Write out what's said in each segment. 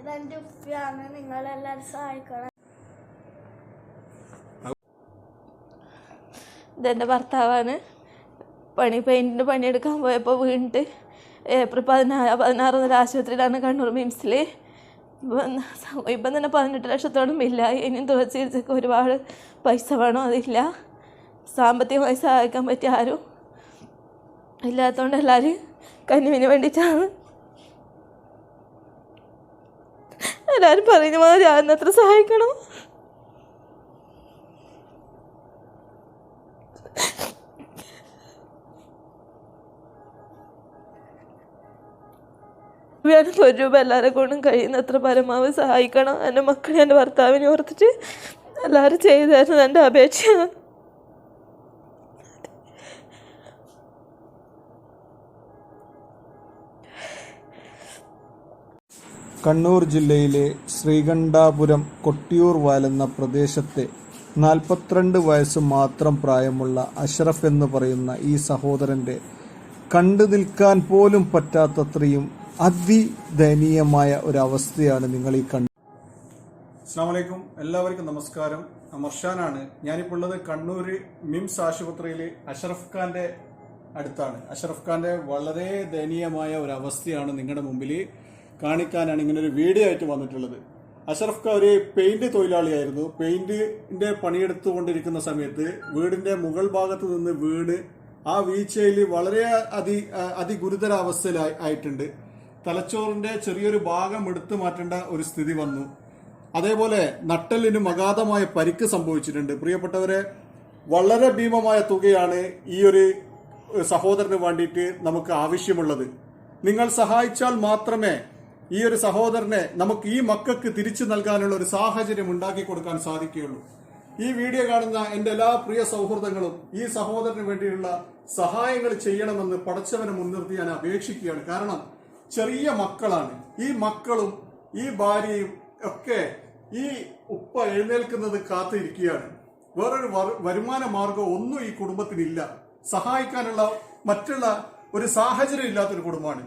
ഇതെന്റെ ഉപ്പയാണ്. നിങ്ങളെല്ലാരും സഹായിക്കണം. ഇതെന്റെ ഭർത്താവാണ്. പണി പെയിന്റിന് പണിയെടുക്കാൻ പോയപ്പോൾ വീണിട്ട് ഏപ്രിൽ പതിനാറ് പതിനാറ് മുതൽ ആശുപത്രിയിലാണ് കണ്ണൂർ മിംസിൽ ഇപ്പം തന്നെ പതിനെട്ട് ലക്ഷത്തോളം ഇല്ല ഇനിയും ചികിത്സയ്ക്ക് ഒരുപാട് പൈസ വേണോ? അതില്ല. സാമ്പത്തികമായി സഹായിക്കാൻ പറ്റിയ ആരും ഇല്ലാത്തതുകൊണ്ട് എല്ലാവരും കഞ്ഞുവിന് വേണ്ടിയിട്ടാണ്. എല്ലാവരും പറയുന്ന മാതിരി അതിനത്ര സഹായിക്കണം? ഒരു രൂപ എല്ലാവരെ കൊണ്ടും കഴിയുന്നത്ര പരമാവധി സഹായിക്കണം. എന്റെ മക്കളെ എന്റെ ഭർത്താവിനെ ഓർത്തിട്ട് എല്ലാവരും ചെയ്തായിരുന്നു എന്റെ അപേക്ഷ. കണ്ണൂർ ജില്ലയിലെ ശ്രീകണ്ഠാപുരം കൊട്ടിയൂർ വാലെന്ന പ്രദേശത്തെ നാൽപ്പത്തിരണ്ട് വയസ്സ് മാത്രം പ്രായമുള്ള അഷ്റഫ് എന്ന് പറയുന്ന ഈ സഹോദരന്റെ കണ്ടു നിൽക്കാൻ പോലും പറ്റാത്തത്രയും അതിദയനീയമായ ഒരവസ്ഥയാണ് നിങ്ങൾ ഈ കണ്ടു അസ്സാമലൈക്കും എല്ലാവർക്കും നമസ്കാരം. അമർഷാനാണ് ഞാനിപ്പോൾ ഉള്ളത് കണ്ണൂർ മിംസ് ആശുപത്രിയിൽ അഷറഫ് ഖാന്റെ അടുത്താണ്. അഷറഫ് ഖാന്റെ വളരെ ദയനീയമായ ഒരു അവസ്ഥയാണ് നിങ്ങളുടെ മുമ്പിൽ കാണിക്കാനാണ് ഇങ്ങനെ ഒരു വീഡിയോ ആയിട്ട് വന്നിട്ടുള്ളത്. അഷറഫ് ഖാ ഒരു പെയിന്റ് തൊഴിലാളിയായിരുന്നു. പെയിന്റിന്റെ പണിയെടുത്തുകൊണ്ടിരിക്കുന്ന സമയത്ത് വീടിന്റെ മുകൾ ഭാഗത്ത് നിന്ന് വീണ് ആ വീഴ്ചയിൽ വളരെ അതി അതിഗുരുതര ആയിട്ടുണ്ട്. തലച്ചോറിന്റെ ചെറിയൊരു ഭാഗം എടുത്തു മാറ്റേണ്ട ഒരു സ്ഥിതി വന്നു. അതേപോലെ നട്ടലിന് അഗാധമായ പരിക്ക് സംഭവിച്ചിട്ടുണ്ട്. പ്രിയപ്പെട്ടവരെ വളരെ ഭീമമായ തുകയാണ് ഈ ഒരു സഹോദരന് വേണ്ടിയിട്ട് നമുക്ക് ആവശ്യമുള്ളത്. നിങ്ങൾ സഹായിച്ചാൽ മാത്രമേ ഈ ഒരു സഹോദരനെ നമുക്ക് ഈ മക്കൾക്ക് തിരിച്ചു നൽകാനുള്ള ഒരു സാഹചര്യം ഉണ്ടാക്കി കൊടുക്കാൻ സാധിക്കുകയുള്ളൂ. ഈ വീഡിയോ കാണുന്ന എന്റെ എല്ലാ പ്രിയ സൗഹൃദങ്ങളും ഈ സഹോദരന് വേണ്ടിയുള്ള സഹായങ്ങൾ ചെയ്യണമെന്ന് പടച്ചവനെ മുൻനിർത്തി ഞാൻ അപേക്ഷിക്കുകയാണ്. കാരണം ചെറിയ മക്കളാണ്. ഈ മക്കളും ഈ ഭാര്യയും ഒക്കെ ഈ ഉപ്പ എഴുന്നേൽക്കുന്നത് കാത്തിരിക്കുകയാണ്. വേറൊരു വരുമാന മാർഗം ഒന്നും ഈ കുടുംബത്തിനില്ല. സഹായിക്കാനുള്ള മറ്റുള്ള ഒരു സാഹചര്യം ഇല്ലാത്തൊരു കുടുംബമാണ്.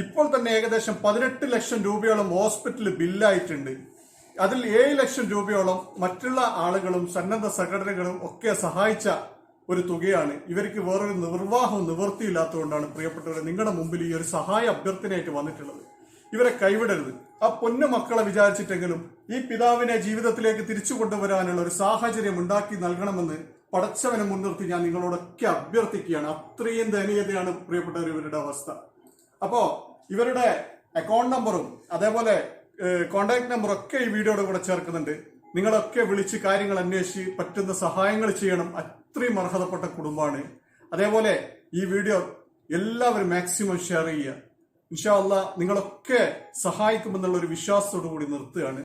ഇപ്പോൾ തന്നെ ഏകദേശം പതിനെട്ട് ലക്ഷം രൂപയോളം ഹോസ്പിറ്റൽ ബില്ലായിട്ടുണ്ട്. അതിൽ ഏഴ് ലക്ഷം രൂപയോളം മറ്റുള്ള ആളുകളും സന്നദ്ധ സംഘടനകളും ഒക്കെ സഹായിച്ച ഒരു തുകയാണ്. ഇവർക്ക് വേറൊരു നിർവാഹവും നിവൃത്തിയില്ലാത്തതുകൊണ്ടാണ് പ്രിയപ്പെട്ടവരെ നിങ്ങളുടെ മുമ്പിൽ ഈ ഒരു സഹായ അഭ്യർത്ഥനയായിട്ട് വന്നിട്ടുള്ളത്. ഇവരെ കൈവിടരുത്. ആ പൊന്നു മക്കളെ വിചാരിച്ചിട്ടെങ്കിലും ഈ പിതാവിനെ ജീവിതത്തിലേക്ക് തിരിച്ചു കൊണ്ടുവരാനുള്ള ഒരു സാഹചര്യം ഉണ്ടാക്കി നൽകണമെന്ന് പടച്ചവനെ മുൻനിർത്തി ഞാൻ നിങ്ങളോടൊക്കെ അഭ്യർത്ഥിക്കുകയാണ്. അത്രയും ദയനീയതയാണ് പ്രിയപ്പെട്ടവർ ഇവരുടെ അവസ്ഥ. അപ്പോ ഇവരുടെ അക്കൗണ്ട് നമ്പറും അതേപോലെ കോണ്ടാക്ട് നമ്പറും ഒക്കെ ഈ വീഡിയോയുടെ കൂടെ ചേർക്കുന്നുണ്ട്. നിങ്ങളൊക്കെ വിളിച്ച് കാര്യങ്ങൾ അന്വേഷിച്ച് പറ്റുന്ന സഹായങ്ങൾ ചെയ്യണം. അത്രയും അർഹതപ്പെട്ട കുടുംബമാണ്. അതേപോലെ ഈ വീഡിയോ എല്ലാവരും മാക്സിമം ഷെയർ ചെയ്യുക. ഇൻഷാ നിങ്ങളൊക്കെ സഹായിക്കുമെന്നുള്ള ഒരു വിശ്വാസത്തോടു കൂടി നിർത്തുകയാണ്.